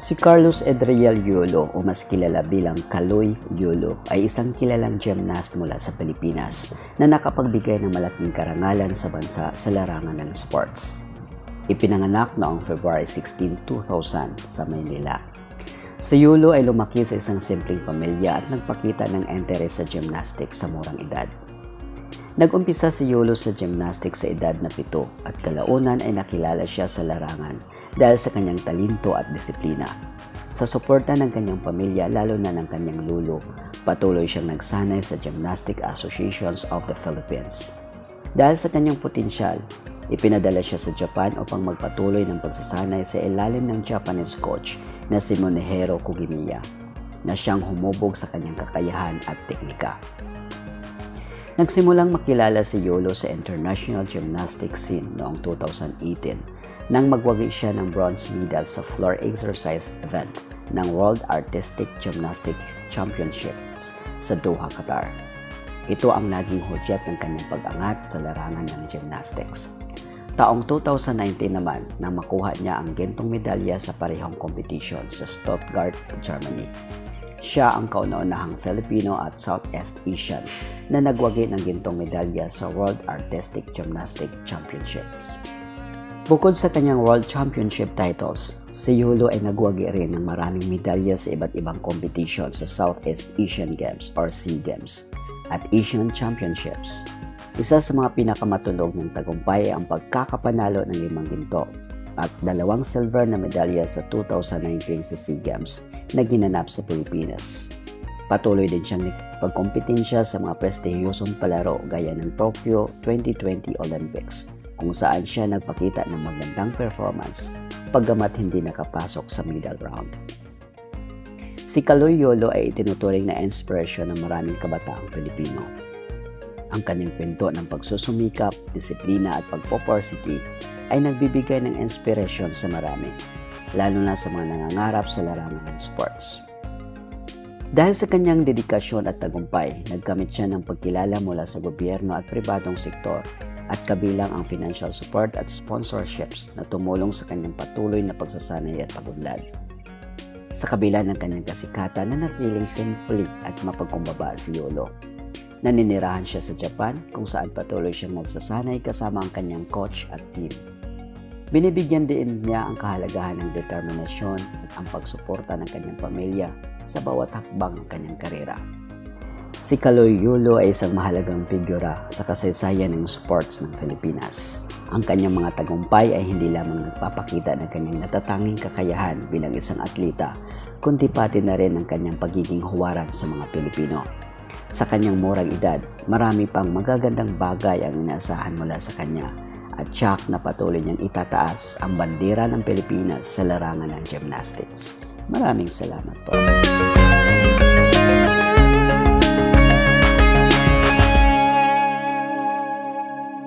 Si Carlos Edriel Yulo o mas kilala bilang Kaloy Yulo ay isang kilalang gymnast mula sa Pilipinas na nakapagbigay ng malaking karangalan sa bansa sa larangan ng sports. Ipinanganak noong February 16, 2000 sa Maynila. Si Yulo ay lumaki sa isang simpleng pamilya at nagpakita ng interes sa gymnastics sa murang edad. Nag-umpisa si Yulo sa gymnastics sa edad na pito at kalaunan ay nakilala siya sa larangan dahil sa kanyang talento at disiplina. Sa suporta ng kanyang pamilya lalo na ng kanyang lulo, patuloy siyang nagsanay sa Gymnastic Associations of the Philippines. Dahil sa kanyang potensyal, ipinadala siya sa Japan upang magpatuloy ng pagsasanay sa ilalim ng Japanese coach na si Monehiro Kugimiya na siyang humubog sa kanyang kakayahan at teknika. Nagsimulang makilala si Yolo sa international gymnastics scene noong 2018 nang magwagi siya ng bronze medal sa floor exercise event ng World Artistic Gymnastic Championships sa Doha, Qatar. Ito ang naging hudyat ng kanyang pag-angat sa larangan ng gymnastics. Taong 2019 naman nang makuha niya ang gintong medalya sa parehong competition sa Stuttgart, Germany. Siya ang kauna-unahang Filipino at Southeast Asian na nagwagi ng gintong medalya sa World Artistic Gymnastic Championships. Bukod sa kanyang World Championship titles, si Yulo ay nagwagi rin ng maraming medalya sa iba't ibang competition sa Southeast Asian Games or SEA Games at Asian Championships. Isa sa mga pinakamatunog ng tagumpay ay ang pagkakapanalo ng limang ginto at dalawang silver na medalya sa 2019 sa SEA Games na ginanap sa Pilipinas. Patuloy din siyang nakikipagkompetensya sa mga prestihiyosong palaro gaya ng Tokyo 2020 Olympics kung saan siya nagpakita ng magandang performance paggamat hindi nakapasok sa middle round. Si Kaloy Yolo ay itinuturing na inspirasyon ng maraming kabataang Pilipino. Ang kanyang kwento ng pagsusumikap, disiplina at pagpoporsity ay nagbibigay ng inspirasyon sa marami, lalo na sa mga nangangarap sa larangan ng sports. Dahil sa kanyang dedikasyon at tagumpay, nagkamit siya ng pagkilala mula sa gobyerno at pribadong sektor at kabilang ang financial support at sponsorships na tumulong sa kanyang patuloy na pagsasanay at pag-unlad. Sa kabila ng kanyang kasikatan na natiling simple at mapagkumbaba si Yolo. Naninirahan siya sa Japan kung saan patuloy siyang nagsasanay kasama ang kanyang coach at team. Binibigyan din niya ang kahalagahan ng determinasyon at ang pagsuporta ng kanyang pamilya sa bawat hakbang ng kanyang karera. Si Kaloy Yulo ay isang mahalagang figura sa kasaysayan ng sports ng Pilipinas. Ang kanyang mga tagumpay ay hindi lamang nagpapakita ng kanyang natatanging kakayahan bilang isang atleta, kundi pati na rin ang kanyang pagiging huwaran sa mga Pilipino. Sa kanyang murang edad, marami pang magagandang bagay ang inaasahan mula sa kanya at tiyak na patuloy niyang itataas ang bandera ng Pilipinas sa larangan ng gymnastics. Maraming salamat po.